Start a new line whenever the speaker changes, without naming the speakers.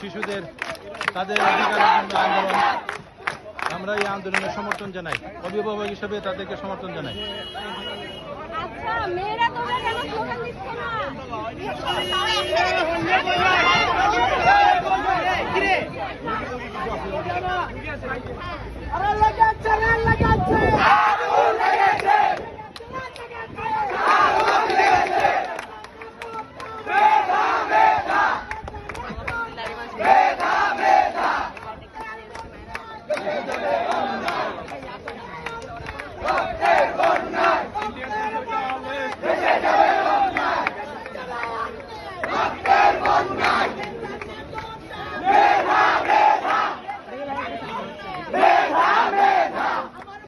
শিশুদের তাদের অধিকারের জন্য আন্দোলন। আমরা এই আন্দোলনের সমর্থন জানাই। অভিভাবক হিসেবে তাদেরকে সমর্থন জানাই।
আচ্ছা মেয়েরা
Thank you.